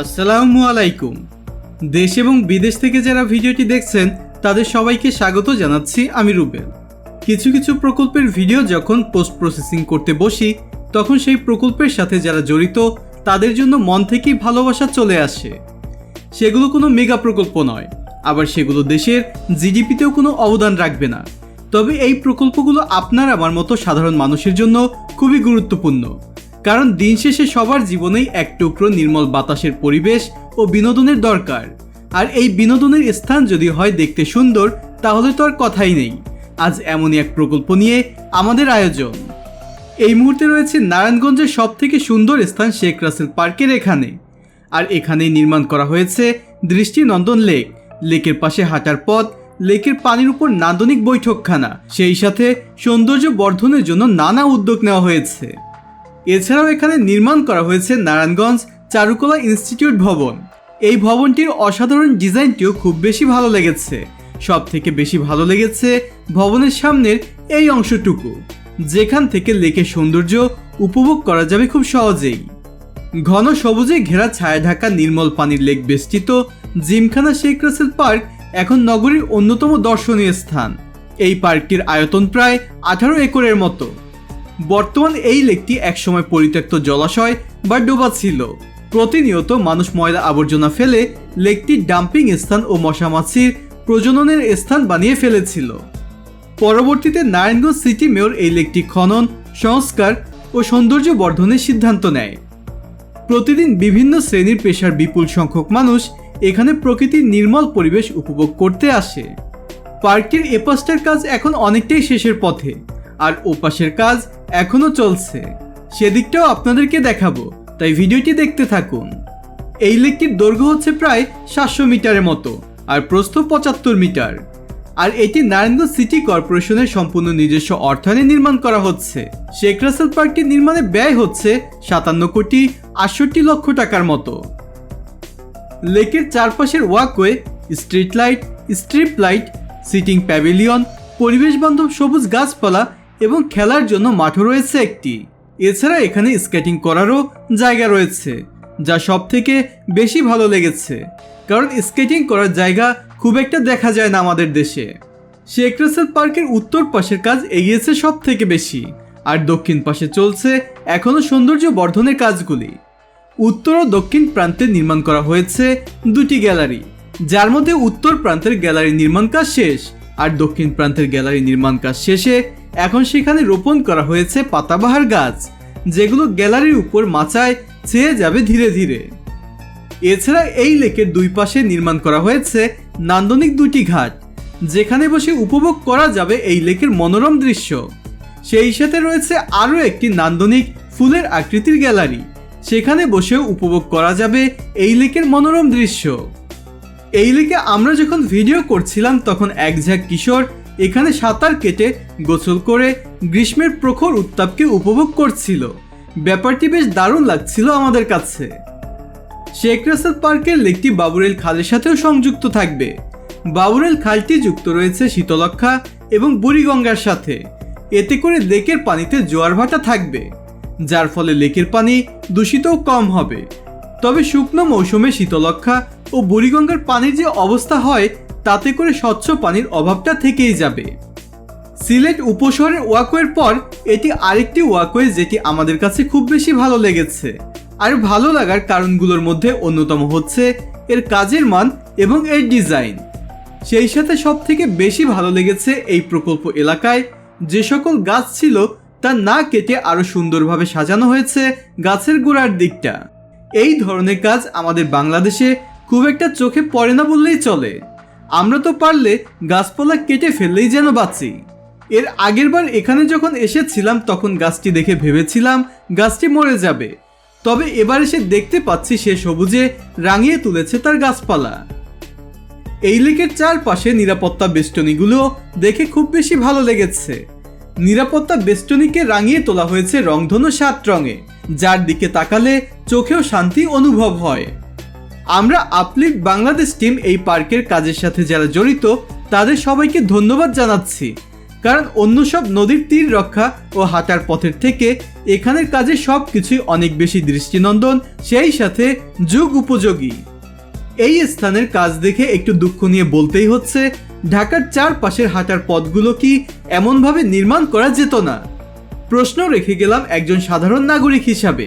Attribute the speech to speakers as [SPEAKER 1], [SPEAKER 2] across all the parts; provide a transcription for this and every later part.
[SPEAKER 1] আসসালামু আলাইকুম। দেশ এবং বিদেশ থেকে যারা ভিডিওটি দেখছেন, তাদের সবাইকে স্বাগত জানাচ্ছি আমি রুবেল। কিছু কিছু প্রকল্পের ভিডিও যখন পোস্ট প্রসেসিং করতে বসি, তখন সেই প্রকল্পের সাথে যারা জড়িত, তাদের জন্য মন থেকেই ভালোবাসা চলে আসে। সেগুলো কোনো মেগা প্রকল্প নয়, আবার সেগুলো দেশের জিডিপিতেও কোনো অবদান রাখবে না। তবে এই প্রকল্পগুলো আপনার আমার মতো সাধারণ মানুষের জন্য খুবই গুরুত্বপূর্ণ। কারণ দিন শেষে সবার জীবনেই এক টুকরো নির্মল বাতাসের পরিবেশ ও বিনোদনের দরকার। আর এই বিনোদনের স্থান যদি হয় দেখতে সুন্দর, তাহলে তো আর কথাই নেই। আজ এমনই এক প্রকল্প নিয়ে আমাদের আয়োজন। এই মুহূর্তে রয়েছে নারায়ণগঞ্জের সব থেকে সুন্দর স্থান শেখ রাসেল পার্কের এখানে। আর এখানেই নির্মাণ করা হয়েছে দৃষ্টিনন্দন লেক। লেকের পাশে হাঁটার পথ, লেকের পানির উপর নান্দনিক বৈঠকখানা। সেই সাথে সৌন্দর্য বর্ধনের জন্য নানা উদ্যোগ নেওয়া হয়েছে। এছাড়াও এখানে নির্মাণ করা হয়েছে নারায়ণগঞ্জ চারুকলা ইনস্টিটিউট ভবন। এই ভবনটির অসাধারণ ডিজাইনটিও খুব বেশি ভালো লেগেছে। সব থেকে বেশি ভালো লেগেছে ভবনের সামনের এই অংশটুকু। যেখান থেকে লেকের সৌন্দর্য উপভোগ করা যাবে খুব সহজেই। ঘন সবুজে ঘেরা ছায়া ঢাকা নির্মল পানির লেক বেষ্টিত জিমখানা শেখ রাসেল পার্ক এখন নগরীর অন্যতম দর্শনীয় স্থান। এই পার্কটির আয়তন প্রায় আঠারো একরের মতো। বর্তমান এই লেকটি একসময় পরিত্যক্ত জলাশয় বা ডোবা ছিল। প্রতিনিয়ত মানুষ ময়লা আবর্জনা ফেলে লেকটি ডাম্পিং স্থান ও মশামাছির প্রজননের স্থান বানিয়ে ফেলেছিল। পরবর্তীতে নারায়ণগঞ্জ সিটি মেয়র এই লেকটি খনন, সংস্কার ও সৌন্দর্য বর্ধনের সিদ্ধান্ত নেয়। প্রতিদিন বিভিন্ন শ্রেণির পেশার বিপুল সংখ্যক মানুষ এখানে প্রকৃতির নির্মল পরিবেশ উপভোগ করতে আসে। পার্কের এপাশটার কাজ এখন অনেকটাই শেষের পথে। আর ওপাশের কাজ এখনও চলছে। সেদিকটাও আপনাদেরকে দেখাবো, তাই ভিডিওটি দেখতে থাকুন। এই লেকটির দৈর্ঘ্য হচ্ছে প্রায় সাতশো মিটারের মতো আর প্রস্থ পঁচাত্তর মিটার। আর এটি নারায়ণগঞ্জ সিটি কর্পোরেশনের সম্পূর্ণ নিজস্ব অর্থায়নে নির্মাণ করা হচ্ছে। শেখ রাসেল পার্কটি নির্মাণে ব্যয় হচ্ছে সাতান্ন কোটি আটষট্টি লক্ষ টাকার মতো। লেকের চারপাশের walkway, street light, strip light, sitting pavilion, পরিবেশ বান্ধব সবুজ গাছপালা এবং খেলার জন্য মাঠও রয়েছে একটি। এছাড়া এখানে স্কেটিং করারও জায়গা রয়েছে, যা সব থেকে বেশি ভালো লেগেছে। কারণ স্কেটিং করার জায়গা খুব একটা দেখা যায় না আমাদের দেশে। শেখ রাসেল পার্কের উত্তর পাশের কাজ এগিয়েছে সব থেকে বেশি, আর দক্ষিণ পাশে চলছে এখনও সৌন্দর্য বর্ধনের কাজগুলি। উত্তর ও দক্ষিণ প্রান্তে নির্মাণ করা হয়েছে দুটি গ্যালারি, যার মধ্যে উত্তর প্রান্তের গ্যালারি নির্মাণ কাজ শেষ, আর দক্ষিণ প্রান্তের গ্যালারি নির্মাণ কাজ শেষে এখন সেখানে রোপণ করা হয়েছে পাতাবাহার গাছ, যেগুলো গ্যালারির উপর মাচায় ছেয়ে যাবে ধীরে ধীরে। এছাড়া এই লেকের দুই পাশে নির্মাণ করা হয়েছে নান্দনিক দুটি ঘাট, যেখানে বসে উপভোগ করা যাবে এই লেকের মনোরম দৃশ্য। সেই সাথে রয়েছে আরও একটি নান্দনিক ফুলের আকৃতির গ্যালারি, সেখানে বসেও উপভোগ করা যাবে এই লেকের মনোরম দৃশ্য। এই লেকে আমরা যখন ভিডিও করছিলাম, তখন এক ঝাঁক কিশোর এখানে সাঁতার কেটে গোসল করে গ্রীষ্মের প্রখর উত্তাপকে উপভোগ করছিল। ব্যাপারটি বেশ দারুণ লাগছিল আমাদের কাছে। শেখ রাসেল পার্কের লেকটি বাবুরেল খালের সাথেও সংযুক্ত থাকবে। বাবুরেল খালটি যুক্ত রয়েছে শীতলক্ষা এবং বুড়িগঙ্গার সাথে। এতে করে লেকের পানিতে জোয়ার ভাটা থাকবে, যার ফলে লেকের পানি দূষিতও কম হবে। তবে শুকনো মৌসুমে শীতলক্ষা ও বুড়িগঙ্গার পানির যে অবস্থা হয় তাতে করে স্বচ্ছ পানির অভাবটা থেকেই যাবে। সিলেট উপশহরের ওয়াকওয়ের পর এটি আরেকটি ওয়াকওয়ে যেটি আমাদের কাছে খুব বেশি ভালো লেগেছে। আর ভালো লাগার কারণগুলোর মধ্যে অন্যতম হচ্ছে এর কাজের মান এবং এর ডিজাইন। সেই সাথে সব থেকে বেশি ভালো লেগেছে এই প্রকল্প এলাকায় যে সকল গাছ ছিল তা না কেটে আরও সুন্দরভাবে সাজানো হয়েছে গাছের গোড়ার দিকটা। এই ধরনের কাজ আমাদের বাংলাদেশে খুব একটা চোখে পড়ে না বললেই চলে। আমরা তো পারলে গাছপালা কেটে ফেললেই যেন বাঁচি। এর আগেরবার এখানে যখন এসেছিলাম, তখন গাছটি দেখে ভেবেছিলাম গাছটি মরে যাবে। তবে এবার এসে দেখতে পাচ্ছি সে সবুজে রাঙিয়ে তুলেছে তার গাছপালা। এই লেকের চারপাশে নিরাপত্তা বেষ্টনীগুলো দেখে খুব বেশি ভালো লেগেছে। নিরাপত্তা বেষ্টনীকে রাঙিয়ে তোলা হয়েছে রংধনু সাত রঙে, যার দিকে তাকালে চোখেও শান্তি অনুভব হয়। আমরা আপলিফ বাংলাদেশ টিম এই পার্কের কাজের সাথে যারা জড়িত, তাদের সবাইকে ধন্যবাদ জানাচ্ছি। কারণ অন্য সব নদীর তীর রক্ষা ও হাঁটার পথের থেকে এখানের কাজে সব কিছুই অনেক বেশি দৃষ্টিনন্দন, সেই সাথে যুগ উপযোগী। এই স্থানের কাজ দেখে একটু দুঃখ নিয়ে বলতেই হচ্ছে, ঢাকার চারপাশের হাঁটার পথগুলো কি এমনভাবে নির্মাণ করা যেত না? প্রশ্ন রেখে গেলাম একজন সাধারণ নাগরিক হিসাবে।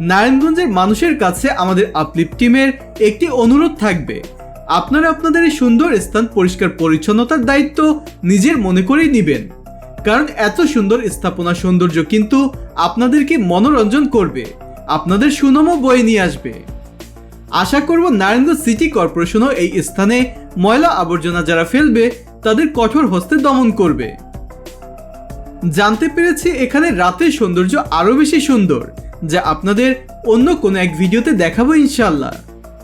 [SPEAKER 1] নারায়ণগঞ্জের মানুষের কাছে আমাদের আপলিপ টিমের একটি অনুরোধ থাকবে। আপনারা আপনাদের এই সুন্দর স্থান পরিষ্কার পরিচ্ছন্নতার দায়িত্ব নিজের মনে করেই নেবেন। কারণ এত সুন্দর স্থাপনা সৌন্দর্য কিন্তু আপনাদেরকে মনোরঞ্জন করবে। আপনাদের সুনামও বয়ে নিয়ে আসবে। আশা করব নারায়ণগঞ্জ সিটি কর্পোরেশনও এই স্থানে ময়লা আবর্জনা যারা ফেলবে, তাদের কঠোর হস্তে দমন করবে। জানতে পেরেছি এখানে রাতের সৌন্দর্য আরও বেশি সুন্দর। যা আপনাদের অন্য কোনো এক ভিডিওতে দেখাবো ইনশাল্লাহ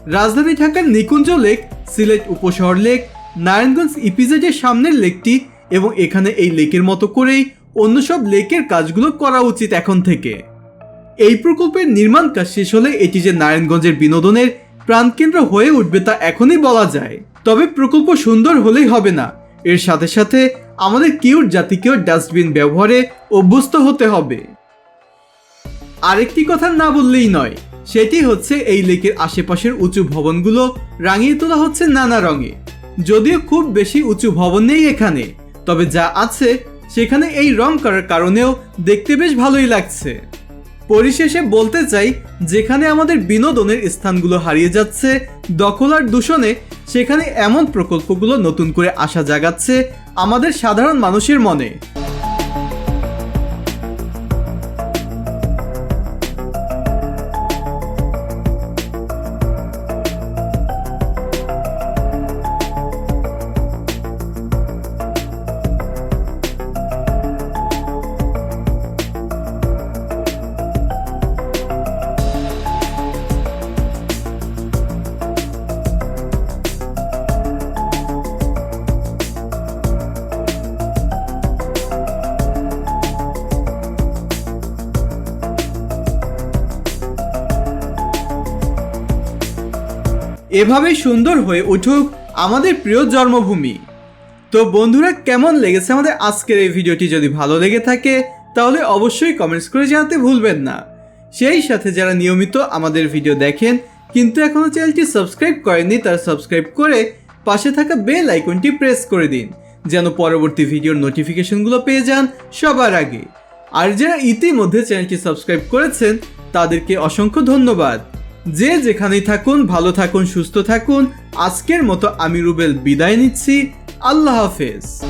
[SPEAKER 1] রাজধানী ঢাকার নিকুঞ্জ লেক, সিলেট উপশহর লেক, নারায়ণগঞ্জ ইপিজেডের সামনের লেকটি এবং এখানে এই লেকের মতো করেই অন্য সব লেকের কাজগুলো করা উচিত এখন থেকে। এই প্রকল্পের নির্মাণ কাজ শেষ হলে এটি যে নারায়ণগঞ্জের বিনোদনের প্রাণকেন্দ্র হয়ে উঠবে তা এখনই বলা যায়। তবে প্রকল্প সুন্দর হলেই হবে না। এর সাথে সাথে আমাদের কিউট জাতিকেও ডাস্টবিন ব্যবহারে অভ্যস্ত হতে হবে। আরেকটি কথা না বললেই নয়, সেটি হচ্ছে এই লেকের আশেপাশের উঁচু ভবনগুলো রাঙিয়ে তোলা হচ্ছে নানা রঙে। যদিও খুব বেশি উঁচু ভবন নেই এখানে, তবে যা আছে সেখানে এই রং করার কারণেও দেখতে বেশ ভালোই লাগছে। পরিশেষে বলতে চাই, যেখানে আমাদের বিনোদনের স্থানগুলো হারিয়ে যাচ্ছে, দখল আর দূষণে, সেখানে এমন প্রকল্পগুলো নতুন করে আশা জাগাচ্ছে আমাদের সাধারণ মানুষের মনে। এভাবেই সুন্দর হয়ে উঠুক আমাদের প্রিয় জন্মভূমি। তো বন্ধুরা, কেমন লেগেছে আমাদের আজকের এই ভিডিওটি যদি ভালো লেগে থাকে, তাহলে অবশ্যই কমেন্টস করে জানাতে ভুলবেন না। সেই সাথে যারা নিয়মিত আমাদের ভিডিও দেখেন, কিন্তু এখনও চ্যানেলটি সাবস্ক্রাইব করেননি, তারা সাবস্ক্রাইব করে পাশে থাকা বেল আইকনটি প্রেস করে দিন, যেন পরবর্তী ভিডিওর নোটিফিকেশনগুলো পেয়ে যান সবার আগে। আর যারা ইতিমধ্যে চ্যানেলটি সাবস্ক্রাইব করেছেন, তাদেরকে অসংখ্য ধন্যবাদ। যে যেখানেই থাকুন, ভালো থাকুন, সুস্থ থাকুন, আজকের মতো আমি রুবেল বিদায় নিচ্ছি। আল্লাহ হাফেজ।